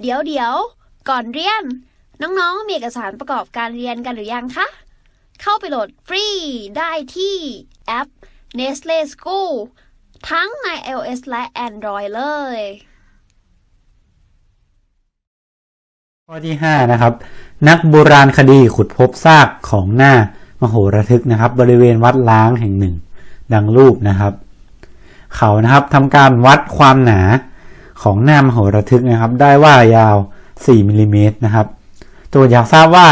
เดี๋ยวเดี๋ยวก่อนเรียน น้องๆ มีเอกสารประกอบการเรียนกันหรือยังคะ เข้าไปโหลดฟรีได้ที่แอป Nestle School ทั้งใน iOS และ Android เลย ข้อที่ 5 นะครับ นักโบราณคดีขุดพบซากของหน้ามโหระทึกนะครับ บริเวณวัดล้างแห่งหนึ่ง ดังรูปนะครับ เขานะครับทำการวัดความหนา ของหน้ามโหระทึกนะครับ ได้ว่ายาว 4มิลลิเมตรนะครับตัวอยากทราบว่า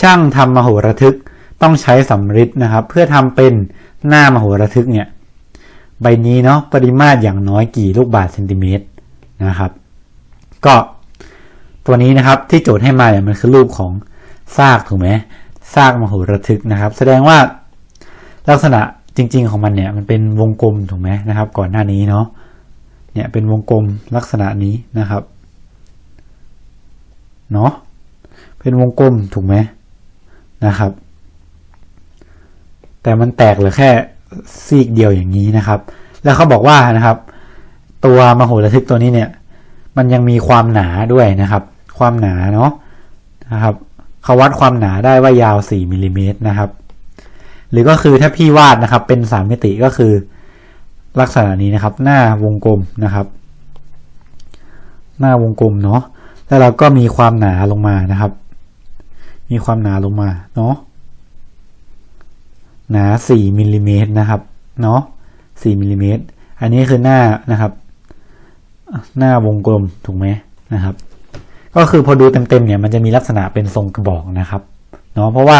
ช่างทำมโหระทึกต้องใช้สำริดนะครับ เพื่อทำเป็นหน้ามโหระทึกเนี่ยใบนี้เนาะปริมาตรอย่างน้อยกี่ลูกบาศก์เซนติเมตรนะครับ ก็ตัวนี้นะครับที่โจทย์ให้มาเนี่ยมันคือรูปของซากถูกไหมซากมโหระทึกนะครับ แสดงว่าลักษณะจริง ๆ ของมันเนี่ยมันเป็นวงกลมถูกไหมนะครับ ก่อนหน้านี้เนาะ เนี่ยเป็นวงกลมลักษณะนี้นะครับเนาะเป็นวงกลมถูกไหมนะครับ แต่มันแตกเหลือแค่ซีกเดียวอย่างนี้นะครับ แล้วเขาบอกว่านะครับ ตัวมโหระทึกตัวนี้เนี่ย มันยังมีความหนาด้วยนะครับ ความหนาเนาะนะครับเขาวัดความหนาได้ว่ายาว 4มิลลิเมตรนะครับ หรือก็คือถ้าพี่วาดนะครับเป็น 3 มิติก็คือ ลักษณะนี้นะครับ หน้าวงกลมนะครับ หน้าวงกลมเนาะแล้วเราก็มีความหนาลงมานะครับ มีความหนาลงมาเนาะหนา 4มิลลิเมตรนะครับเนาะ4มิลลิเมตรอันนี้คือหน้านะครับ หน้าวงกลมถูกไหมนะครับ ก็คือพอดูเต็มๆเนี่ยมันจะมีลักษณะเป็นทรงกระบอกนะครับเนาะเพราะว่า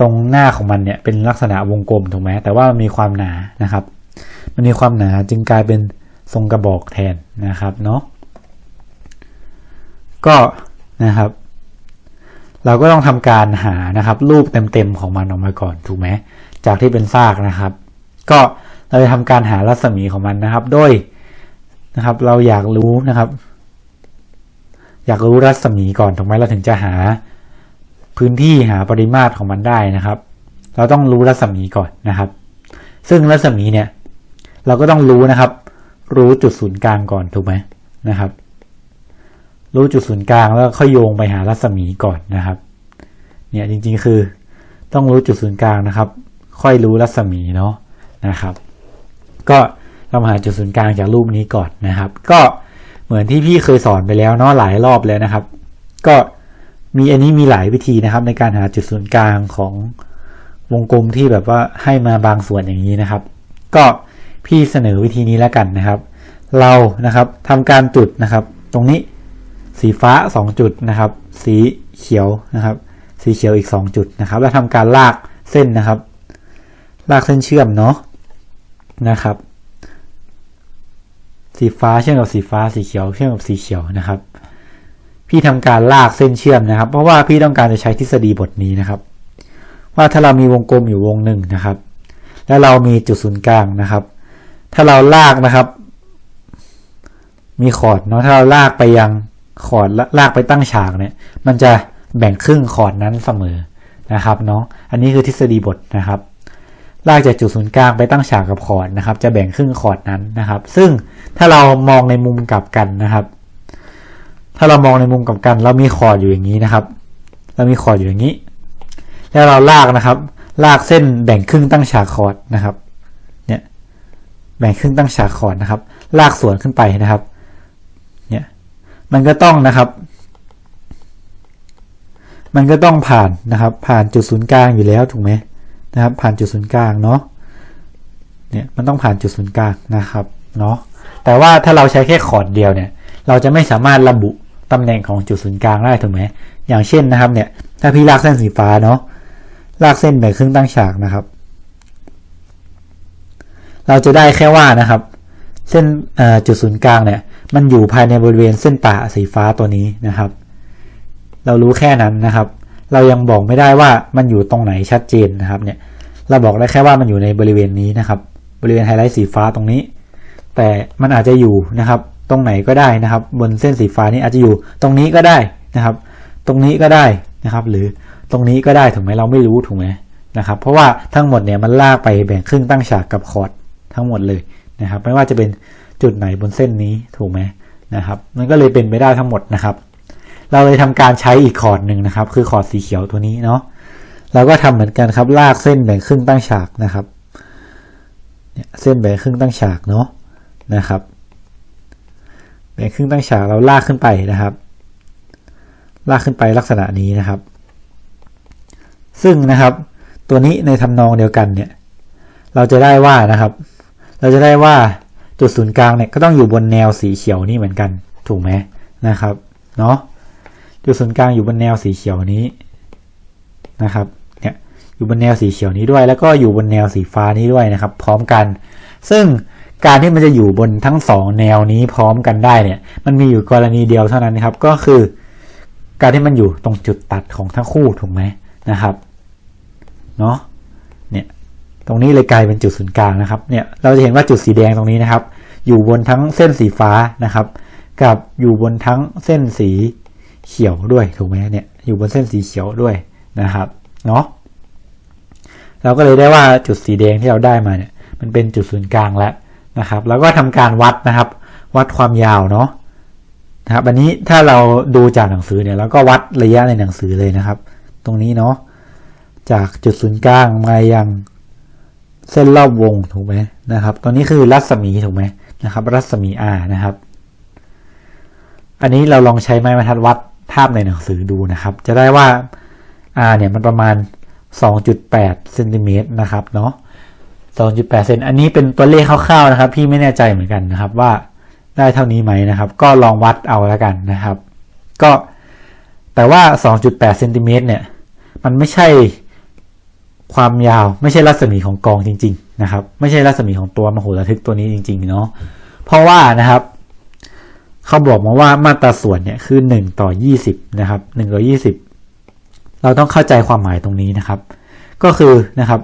ตรงหน้าของมันเนี่ยเป็นลักษณะวงกลมถูกไหมแต่ว่ามีความหนานะครับ มันมีความหนาจึงกลายเป็นทรงกระบอกแทนนะครับเนาะก็นะครับ เราก็ต้องทำการหานะครับ รูปเต็มๆของมันออกมาก่อนถูกไหมจากที่เป็นซากนะครับ ก็เราจะทำการหารัศมีของมันนะครับ โดยนะครับ เราอยากรู้นะครับ อยากรู้รัศมีก่อนถูกไหมเราถึงจะหาพื้นที่หาปริมาตรของมันได้นะครับ เราต้องรู้รัศมีก่อนนะครับ ซึ่งรัศมีเนี่ย เราก็ต้องรู้นะครับ รู้จุดศูนย์กลางก่อนถูกไหมนะครับ รู้จุดศูนย์กลางแล้วค่อยโยงไปหารัศมีก่อนนะครับ เนี่ยจริงๆคือต้องรู้จุดศูนย์กลางนะครับ ค่อยรู้รัศมีเนาะนะครับ ก็เรามาหาจุดศูนย์กลางจากรูปนี้ก่อนนะครับ ก็เหมือนที่พี่เคยสอนไปแล้วเนาะหลายรอบแล้วนะครับ ก็มีอันนี้มีหลายวิธีนะครับ ในการหาจุดศูนย์กลางของวงกลมที่แบบว่าให้มาบางส่วนอย่างนี้นะครับ ก็ พี่เสนอวิธีนี้แล้วกันนะครับ เรานะครับทำการจุดนะครับ ตรงนี้สีฟ้า 2 จุดนะครับ สีเขียวนะครับ สีเขียวอีก 2 จุดนะครับ แล้วทำการลากเส้นนะครับ ลากเส้นเชื่อมเนาะนะครับ สีฟ้าเชื่อมกับสีฟ้าสีเขียว เชื่อมกับสีเขียวนะครับ พี่ทำการลากเส้นเชื่อมนะครับ เพราะว่าพี่ต้องการจะใช้ทฤษฎีบทนี้นะครับ ว่าถ้าเรามีวงกลมอยู่วงหนึ่งนะครับ แล้วเรามีจุดศูนย์กลางนะครับ ถ้าเราลากนะครับ มีขอร์ดเนาะถ้าเราลากไปยังขอร์ดลากไปตั้งฉากเนี่ย มันจะแบ่งครึ่งขอร์ดนั้นเสมอนะครับเนาะอันนี้คือทฤษฎีบทนะครับ ลากจากจุดศูนย์กลางไปตั้งฉากกับคอร์ดนะครับ จะแบ่งครึ่งคอร์ดนั้นนะครับ ซึ่งถ้าเรามองในมุมกลับกันนะครับ ถ้าเรามองในมุมกลับกัน เรามีคอร์ดอยู่อย่างนี้นะครับ เรามีคอร์ดอยู่อย่างนี้ แล้วเราลากนะครับ ลากเส้นแบ่งครึ่งตั้งฉากคอร์ดนะครับ แบ่งครึ่งตั้งฉากคอร์ดนะครับ ลากสวนขึ้นไปนะครับ เนี่ย มันก็ต้องนะครับ มันก็ต้องผ่านนะครับ ผ่านจุดศูนย์กลางอยู่แล้วถูกไหมนะครับ ผ่านจุดศูนย์กลางเนาะ เนี่ย มันต้องผ่านจุดศูนย์กลางนะครับ เนาะ แต่ว่าถ้าเราใช้แค่คอดเดียวเนี่ย เราจะไม่สามารถระบุตำแหน่งของจุดศูนย์กลางได้ถูกไหม อย่างเช่นนะครับ เนี่ย ถ้าพี่ลากเส้นสีฟ้าเนาะ ลากเส้นแบ่งครึ่งตั้งฉากนะครับ เราจะได้แค่ว่านะครับ เส้นจุดศูนย์กลางเนี่ยมันอยู่ภายในบริเวณเส้นป่าสีฟ้าตัวนี้นะครับ เรารู้แค่นั้นนะครับ เรายังบอกไม่ได้ว่ามันอยู่ตรงไหนชัดเจนนะครับเนี่ยเราบอกได้แค่ว่ามันอยู่ในบริเวณนี้นะครับ บริเวณไฮไลท์สีฟ้าตรงนี้ แต่มันอาจจะอยู่นะครับ ตรงไหนก็ได้นะครับ บนเส้นสีฟ้านี้อาจจะอยู่ตรงนี้ก็ได้นะครับ ตรงนี้ก็ได้นะครับ หรือตรงนี้ก็ได้ถูกไหมเราไม่รู้ถูกไหมนะครับ เพราะว่าทั้งหมดเนี่ยมันลากไปแบ่งครึ่งตั้งฉากกับคอร์ด ทั้งหมดเลยนะครับ ไม่ว่าจะเป็นจุดไหนบนเส้นนี้ถูกไหมนะครับมันก็เลยเป็นไปได้ทั้งหมดนะครับ เราเลยทำการใช้อีกคอร์ดหนึ่งนะครับ คือคอร์ดสีเขียวตัวนี้เนาะเราก็ทำเหมือนกันครับลากเส้นแบ่งครึ่งตั้งฉากนะครับเนี่ยเส้นแบ่งครึ่งตั้งฉากเนาะนะครับแบ่งครึ่งตั้งฉากเราลากขึ้นไปนะครับ ลากขึ้นไปลักษณะนี้นะครับ ซึ่งนะครับ ตัวนี้ในทำนองเดียวกันเนี่ย เราจะได้ว่านะครับ เราจะได้ว่าจุดศูนย์กลางเนี่ยก็ต้องอยู่บนแนวสีเขียวนี่เหมือนกันถูกไหมนะครับเนาะจุดศูนย์กลางอยู่บนแนวสีเขียวนี้นะครับเนี่ยอยู่บนแนวสีเขียวนี้ด้วย แล้วก็อยู่บนแนวสีฟ้านี้ด้วยนะครับ พร้อมกัน ซึ่งการที่มันจะอยู่บนทั้งสองแนวนี้พร้อมกันได้เนี่ย มันมีอยู่กรณีเดียวเท่านั้นนะครับ ก็คือ การที่มันอยู่ตรงจุดตัดของทั้งคู่ถูกไหมนะครับ เนาะ ตรงนี้เลยกลายเป็นจุดศูนย์กลางนะครับเนี่ยเราจะเห็นว่าจุดสีแดงตรงนี้นะครับ อยู่บนทั้งเส้นสีฟ้านะครับ กับอยู่บนทั้งเส้นสีเขียวด้วยถูกไหมเนี่ยอยู่บนเส้นสีเขียวด้วยนะครับเนาะเราก็เลยได้ว่าจุดสีแดงที่เราได้มาเนี่ยมันเป็นจุดศูนย์กลางแล้วนะครับ แล้วก็ทำการวัดนะครับ วัดความยาวเนาะนะครับอันนี้ถ้าเราดูจากหนังสือเนี่ยเราก็วัดระยะในหนังสือเลยนะครับ ตรงนี้เนาะจากจุดศูนย์กลางมายัง เส้นรอบวงถูกไหมนะครับ ตัวนี้คือรัศมีถูกไหมนะครับ รัศมี r นะครับ อันนี้เราลองใช้ไม้บรรทัดวัดภาพในหนังสือดูนะครับ จะได้ว่า r เนี่ยมันประมาณ 2.8เซนติเมตรนะครับเนาะ2.8เซนอันนี้เป็นตัวเลขคร่าวๆนะครับ พี่ไม่แน่ใจเหมือนกันนะครับว่าได้เท่านี้ไหมนะครับ ก็ลองวัดเอาแล้วกันนะครับ ก็แต่ว่า 2.8เซนติเมตรเนี่ย มันไม่ใช่ ความยาวไม่ใช่รัศมีของกองจริง ๆ นะครับ ไม่ใช่รัศมีของตัวมโหระทึกตัวนี้จริง ๆ เนาะเพราะว่านะครับเขาบอกมาว่ามาตราส่วนเนี่ยคือ 1 ต่อ 20 นะครับ1ต่อ20 เราต้องเข้าใจความหมายตรงนี้นะครับ ก็คือนะครับ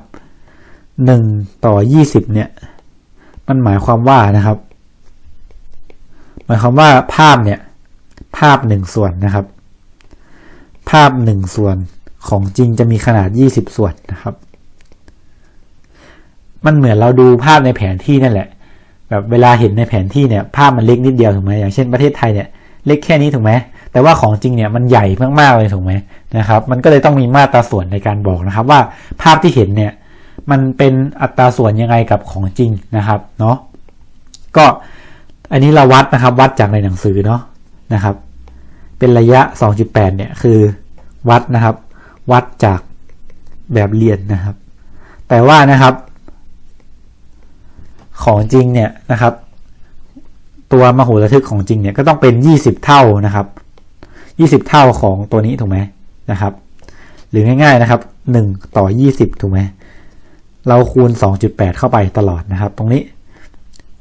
1ต่อ 20 เนี่ย มันหมายความว่านะครับ หมายความว่าภาพเนี่ย ภาพหนึ่งส่วนนะครับ ภาพหนึ่งส่วน ของจริงจะมีขนาด 20 ส่วนนะครับ มันเหมือนเราดูภาพในแผนที่นั่นแหละ แบบเวลาเห็นในแผนที่เนี่ยภาพมันเล็กนิดเดียวถูกไหมอย่างเช่นประเทศไทยเนี่ยเล็กแค่นี้ถูกไหมแต่ว่าของจริงเนี่ยมันใหญ่มากๆเลยถูกไหมนะครับ มันก็เลยต้องมีมาตราส่วนในการบอกนะครับ ว่าภาพที่เห็นเนี่ยมันเป็นอัตราส่วนยังไงกับของจริงนะครับเนาะก็อันนี้เราวัดนะครับวัดจากในหนังสือเนาะนะครับ เป็นระยะ 2.8 เนี่ยคือวัดนะครับ วัดจากแบบเรียนนะครับ แต่ว่านะครับ ของจริงเนี่ยนะครับ ตัวมโหระทึกของจริงเนี่ยก็ต้องเป็น 20 เท่านะครับ 20 เท่าของตัวนี้ถูกไหมนะครับ หรือง่ายๆนะครับ 1 ต่อ 20 ถูกไหมเราคูณ 2.8 เข้าไปตลอดนะครับ ตรงนี้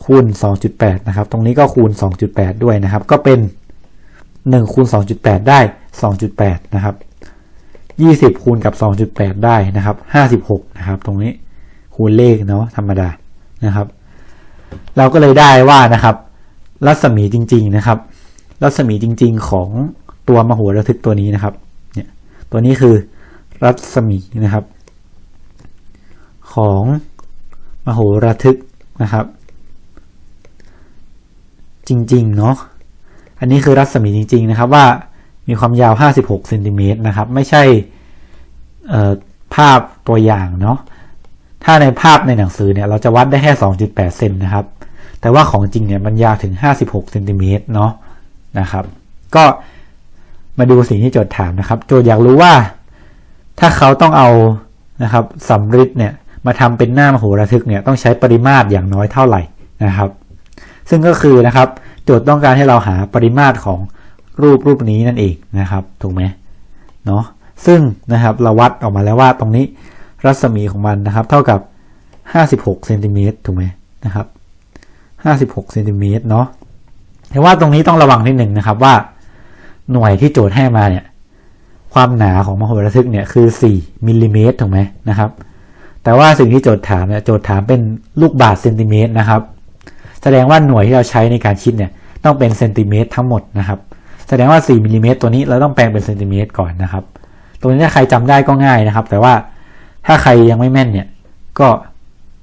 คูณ 2.8 นะครับ ตรงนี้ก็คูณ 2.8 ด้วยนะครับ ก็เป็น 1 คูณ 2.8 ได้ 2.8 นะครับ 20 คูณกับ 2.8 ได้นะครับ 56 นะครับ ตรงนี้คูณเลขเนาะธรรมดานะครับ เราก็เลยได้ว่านะครับ รัศมีจริง ๆนะครับ รัศมีจริง ๆ ของตัวมโหระทึกตัวนี้นะครับ เนี่ยตัวนี้คือรัศมีนะครับ ของมโหระทึกนะครับ จริง ๆ เนาะอันนี้คือรัศมีจริง ๆ นะครับว่า มีความยาว 56เซนติเมตรนะครับ ไม่ใช่ภาพตัวอย่างเนาะถ้าในภาพในหนังสือเนี่ยเราจะวัดได้แค่ 2.8 เซนนะครับ แต่ว่าของจริงเนี่ยมันยาวถึง 56เซนติเมตรเนาะนะครับ ก็มาดูสิ่งที่โจทย์ถามนะครับ โจทย์อยากรู้ว่า ถ้าเขาต้องเอานะครับสำริดเนี่ยมาทำเป็นหน้ามโหระทึกเนี่ยต้องใช้ปริมาตรอย่างน้อยเท่าไหร่นะครับ ซึ่งก็คือนะครับ โจทย์ต้องการให้เราหาปริมาตรของ รูปรูปนี้นั่นเองนะครับถูกไหมเนาะซึ่งนะครับเราวัดออกมาแล้วว่าตรงนี้รัศมีของมันนะครับ เท่ากับ 56เซนติเมตรถูกไหมนะครับ 56เซนติเมตรเนาะแต่ว่าตรงนี้ต้องระวังนิดหนึ่งนะครับว่า หน่วยที่โจทย์ให้มาเนี่ยความหนาของมโหระทึกเนี่ยคือ4มิลลิเมตรถูกไหมนะครับ แต่ว่าสิ่งที่โจทย์ถามเนี่ยโจทย์ถามเป็นลูกบาศก์เซนติเมตรนะครับ แสดงว่าหน่วยที่เราใช้ในการคิดเนี่ยต้องเป็นเซนติเมตรทั้งหมดนะครับ ดงว่า 4มิลลิเมตรตัวนี้เราต้องแปลงเป็นเซนติเมตรก่อนนะครับตรงนี้ถ้าใครจำได้ก็ง่ายนะครับ แต่ว่าถ้าใครยังไม่แม่นเนี่ย ก็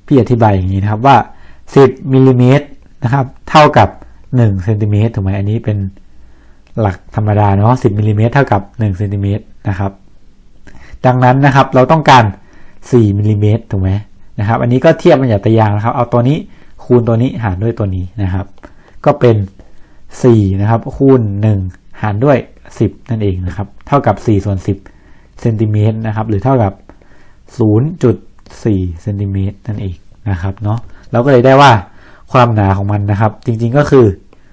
พี่อธิบายอย่างนี้นะครับว่า 10มิลลิเมตรนะครับ เท่ากับ1เซนติเมตรถูกไหมอันนี้เป็นหลักธรรมดาเนาะ10มิลลิเมตรเท่ากับ1เซนติเมตรนะครับ ดังนั้นนะครับเราต้องการ 4มิลลิเมตรถูกไหมนะครับ อันนี้ก็เทียบมันจากตารางนะครับ เอาตัวนี้คูณตัวนี้หารด้วยตัวนี้นะครับ ก็เป็น4นะครับคูณ1 หารด้วย 10 นั่นเองนะครับ เท่ากับ4ส่วน10เซนติเมตรนะครับ หรือเท่ากับ 0.4เซนติเมตรนั่นเองนะครับเนาะเราก็เลยได้ว่าความหนาของมันนะครับ จริงๆก็คือ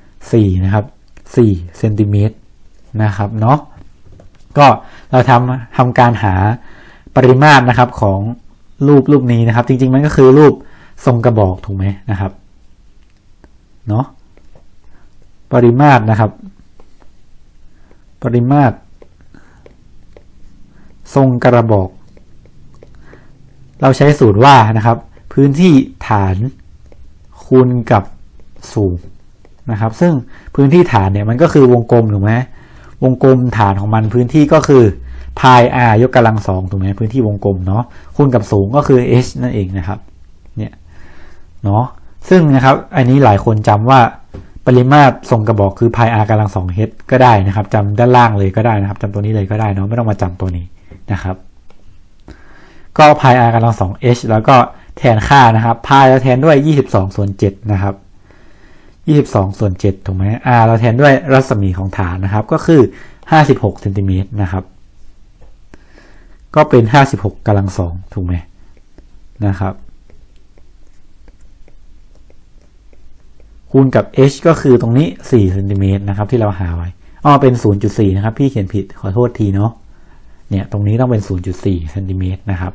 4นะครับ4เซนติเมตรนะครับเนาะก็เราทำทำการหาปริมาตรนะครับของรูปรูปนี้นะครับ จริงๆมันก็คือรูปทรงกระบอกถูกไหมนะครับเนาะปริมาตรนะครับ ปริมาตร ทรงกระบอก เราใช้สูตรว่านะครับ พื้นที่ฐานคูณกับสูงนะครับ ซึ่งพื้นที่ฐานเนี่ยมันก็คือวงกลมถูกไหมวงกลมฐานของมันพื้นที่ก็คือพาย r ยกกำลังสองถูกไหมพื้นที่วงกลมเนาะคูณกับสูงก็คือ h นั่นเองนะครับเนี่ยเนาะซึ่งนะครับ อันนี้หลายคนจำว่า ปริมาตรทรงกระบอกคือพาย r กำลังสอง h ก็ได้นะครับจำด้านล่างเลยก็ได้นะครับจำตัวนี้เลยก็ได้เนาะไม่ต้องมาจำตัวนี้นะครับ ก็พาย r กำลังสอง h แล้วก็แทนค่านะครับพายเราแทนด้วย 22 ส่วน 7 นะครับ 22 ส่วน 7 ถูกไหม r เราแทนด้วยรัศมีของฐานนะครับ ก็คือ 56เซนติเมตรนะครับ ก็เป็น 56กำลังสองถูกไหมนะครับ คูณกับ h ก็คือตรงนี้4เซนติเมตรนะครับที่เราหาไว้อ๋อเป็น 0.4 นะครับ พี่เขียนผิดขอโทษทีเนาะเนี่ยตรงนี้ต้องเป็น 0.4เซนติเมตรนะครับ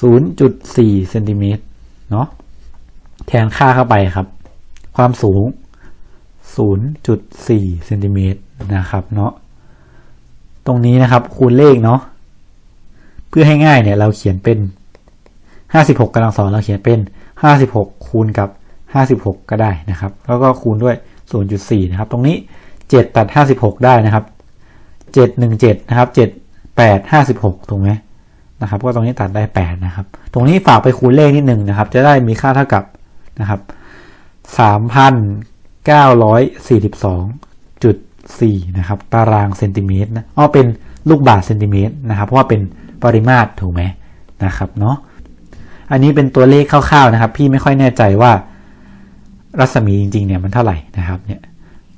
0.4เซนติเมตรเนาะแทนค่าเข้าไปครับ ความสูง 0.4เซนติเมตรนะครับเนาะตรงนี้นะครับคูณเลขเนาะเพื่อให้ง่ายเนี่ยเราเขียนเป็น 56กำลังสองเราเขียนเป็น 56 คูณกับ 56 ก็ได้นะครับ แล้วก็คูณด้วย 0.4 นะครับ ตรงนี้ 7 ตัด 56 ได้นะครับ 717 นะครับ 78 56 ถูกไหมนะครับ ก็ตรงนี้ตัดได้ 8 นะครับ ตรงนี้ฝากไปคูณเลขนิดหนึ่งนะครับ จะได้มีค่าเท่ากับนะครับ 3,942.4 นะครับ ตารางเซนติเมตรนะอ๋อเป็นลูกบาศก์เซนติเมตรนะครับ เพราะว่าเป็นปริมาตรถูกไหมนะครับเนาะ อันนี้เป็นตัวเลขคร่าวๆนะครับ พี่ไม่ค่อยแน่ใจว่ารัศมีจริงๆเนี่ยมันเท่าไหร่นะครับเนี่ย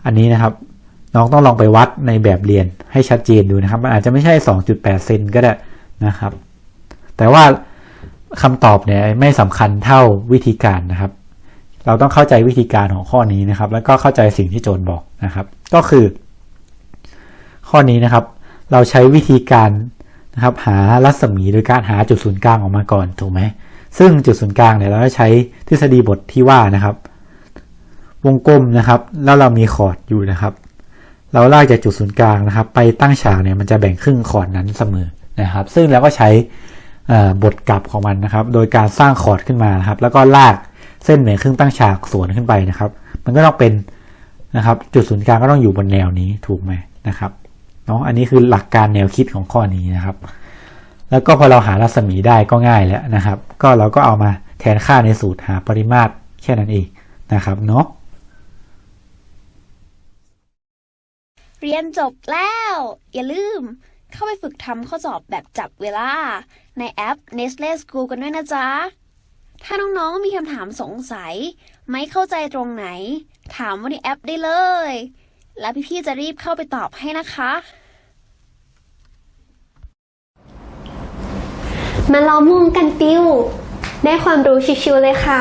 อันนี้นะครับน้องต้องลองไปวัดในแบบเรียนให้ชัดเจนดูนะครับ มันอาจจะไม่ใช่ 2.8 เซนก็ได้นะครับ แต่ว่าคำตอบเนี่ยไม่สำคัญเท่าวิธีการนะครับ เราต้องเข้าใจวิธีการของข้อนี้นะครับ แล้วก็เข้าใจสิ่งที่โจทย์บอกนะครับ ก็คือ ข้อนี้นะครับ เราใช้วิธีการนะครับ หารัศมีโดยการหาจุดศูนย์กลางออกมาก่อนถูกไหม ซึ่งจุดศูนย์กลางเนี่ยเราจะใช้ทฤษฎีบทที่ว่านะครับ วงกลมนะครับ แล้วเรามีคอร์ดอยู่นะครับ เราลากจากจุดศูนย์กลางนะครับ ไปตั้งฉากเนี่ยมันจะแบ่งครึ่งคอร์ดนั้นเสมอนะครับ ซึ่งเราก็ใช้บทกลับของมันนะครับ โดยการสร้างคอร์ดขึ้นมานะครับ แล้วก็ลากเส้นแบ่งครึ่งตั้งฉากสวนขึ้นไปนะครับ มันก็ต้องเป็นนะครับ จุดศูนย์กลางก็ต้องอยู่บนแนวนี้ถูกไหมนะครับเนาะอันนี้คือหลักการแนวคิดของข้อนี้นะครับ แล้วก็พอเราหารัศมีได้ก็ง่ายแล้วนะครับ ก็เราก็เอามาแทนค่าในสูตรหาปริมาตรแค่นั้นเองนะครับเนาะเรียนจบแล้ว อย่าลืมเข้าไปฝึกทำข้อสอบแบบจับเวลา ในแอป Nestle School กันด้วยนะจ๊ะ ถ้าน้องๆมีคำถามสงสัย ไม่เข้าใจตรงไหน ถามว่าในแอปได้เลย แล้วพี่ๆจะรีบเข้าไปตอบให้นะคะ มาล้อมวงกันติวได้ความรู้ชิวๆเลยค่ะ